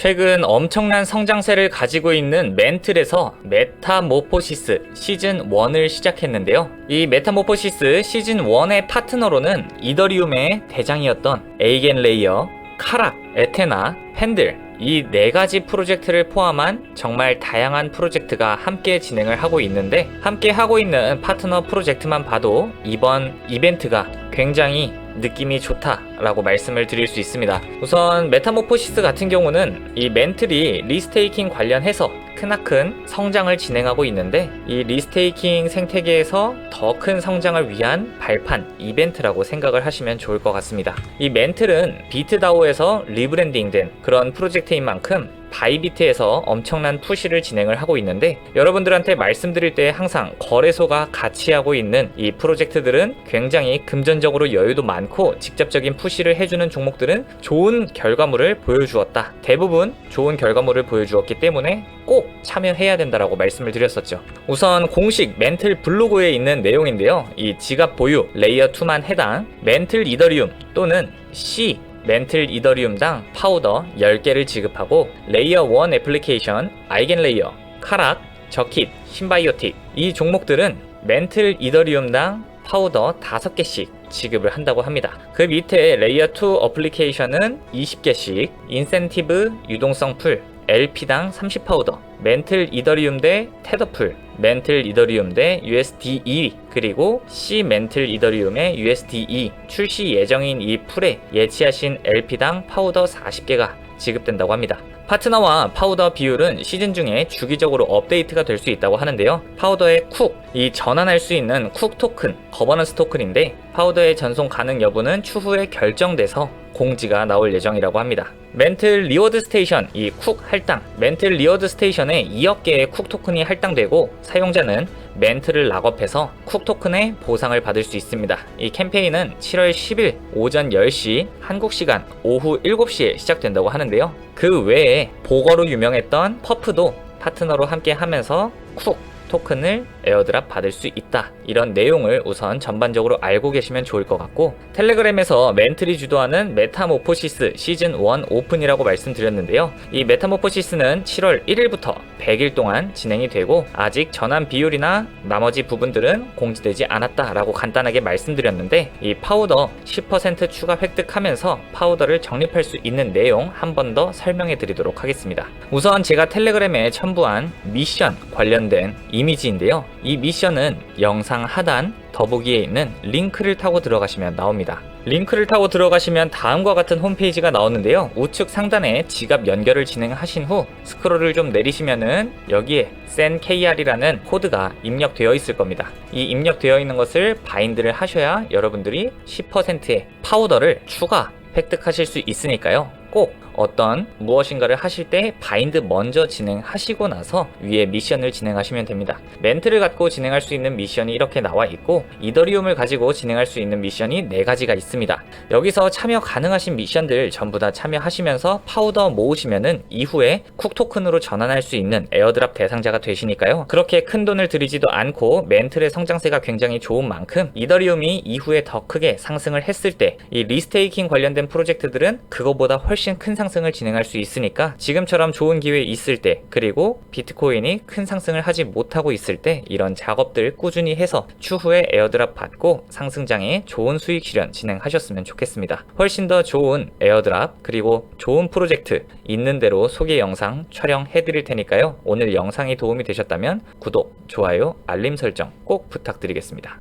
최근 엄청난 성장세를 가지고 있는 멘틀에서 메타모포시스 시즌 1을 시작했는데요. 이 메타모포시스 시즌 1의 파트너로는 이더리움의 대장이었던 에이겐 레이어, 카락, 에테나, 팬들 이네 가지 프로젝트를 포함한 정말 다양한 프로젝트가 함께 진행을 하고 있는데 함께 하고 있는 파트너 프로젝트만 봐도 이번 이벤트가 굉장히 느낌이 좋다라고 말씀을 드릴 수 있습니다. 우선 메타모포시스 같은 경우는 이 멘틀이 리스테이킹 관련해서 크나큰 성장을 진행하고 있는데 이 리스테이킹 생태계에서 더 큰 성장을 위한 발판 이벤트라고 생각을 하시면 좋을 것 같습니다. 이 멘틀은 비트다오에서 리브랜딩된 그런 프로젝트인 만큼 바이비트에서 엄청난 푸시를 진행을 하고 있는데 여러분들한테 말씀드릴 때 항상 거래소가 같이 하고 있는 이 프로젝트들은 굉장히 금전적으로 여유도 많고 직접적인 푸시를 해주는 종목들은 좋은 결과물을 보여주었다. 대부분 좋은 결과물을 보여주었기 때문에 꼭 참여해야 된다라고 말씀을 드렸었죠. 우선 공식 멘틀 블로그에 있는 내용인데요. 이 지갑 보유 레이어 2만 해당 멘틀 이더리움 또는 C 멘틀 이더리움당 파우더 10개를 지급하고 레이어 1 애플리케이션, 아이겐 레이어, 카락, 저킷, 신바이오틱 이 종목들은 멘틀 이더리움당 파우더 5개씩 지급을 한다고 합니다. 그 밑에 레이어 2 어플리케이션은 20개씩, 인센티브 유동성 풀, LP당 30 파우더, 멘틀 이더리움 대 테더풀, 멘틀 이더리움 대 USDE, 그리고 C 멘틀 이더리움의 USDE 출시 예정인 이 풀에 예치하신 LP당 파우더 40개가 지급된다고 합니다. 파트너와 파우더 비율은 시즌 중에 주기적으로 업데이트가 될 수 있다고 하는데요. 파우더의 쿡, 이 전환할 수 있는 쿡 토큰, 거버넌스 토큰인데 파우더의 전송 가능 여부는 추후에 결정돼서 공지가 나올 예정이라고 합니다. 멘틀 리워드 스테이션, 이 쿡 할당, 멘틀 리워드 스테이션에 2억 개의 쿡 토큰이 할당되고 사용자는 멘트를 락업해서 쿡 토큰의 보상을 받을 수 있습니다. 이 캠페인은 7월 10일 오전 10시 한국 시간 오후 7시에 시작된다고 하는데요. 그 외에 보거로 유명했던 퍼프도 파트너로 함께 하면서 쿡 토큰을 에어드랍 받을 수 있다. 이런 내용을 우선 전반적으로 알고 계시면 좋을 것 같고 텔레그램에서 멘틀이 주도하는 메타모포시스 시즌 1 오픈이라고 말씀드렸는데요. 이 메타모포시스는 7월 1일부터 100일 동안 진행이 되고 아직 전환 비율이나 나머지 부분들은 공지되지 않았다라고 간단하게 말씀드렸는데 이 파우더 10% 추가 획득하면서 파우더를 적립할 수 있는 내용 한 번 더 설명해 드리도록 하겠습니다. 우선 제가 텔레그램에 첨부한 미션 관련된 이 미지인데요. 이 미션은 영상 하단 더보기에 있는 링크를 타고 들어가시면 나옵니다. 링크를 타고 들어가시면 다음과 같은 홈페이지가 나오는데요. 우측 상단에 지갑 연결을 진행하신 후 스크롤을 좀 내리시면은 여기에 SENKR이라는 코드가 입력되어 있을 겁니다. 이 입력되어 있는 것을 바인드를 하셔야 여러분들이 10%의 파우더를 추가 획득하실 수 있으니까요. 꼭 어떤 무엇인가를 하실 때 바인드 먼저 진행하시고 나서 위에 미션을 진행하시면 됩니다. 멘트를 갖고 진행할 수 있는 미션이 이렇게 나와 있고 이더리움을 가지고 진행할 수 있는 미션이 네 가지가 있습니다. 여기서 참여 가능하신 미션들 전부 다 참여하시면서 파우더 모으시면은 이후에 쿡 토큰으로 전환할 수 있는 에어드랍 대상자가 되시니까요. 그렇게 큰 돈을 들이지도 않고 멘틀의 성장세가 굉장히 좋은 만큼 이더리움이 이후에 더 크게 상승을 했을 때 이 리스테이킹 관련된 프로젝트들은 그거보다 훨씬 큰 상승을 진행할 수 있으니까 지금처럼 좋은 기회 있을 때 그리고 비트코인이 큰 상승을 하지 못하고 있을 때 이런 작업들 꾸준히 해서 추후에 에어드랍 받고 상승장에 좋은 수익 실현 진행하셨으면 좋겠습니다. 훨씬 더 좋은 에어드랍 그리고 좋은 프로젝트 있는 대로 소개 영상 촬영해 드릴 테니까요. 오늘 영상이 도움이 되셨다면 구독, 좋아요, 알림 설정 꼭 부탁드리겠습니다.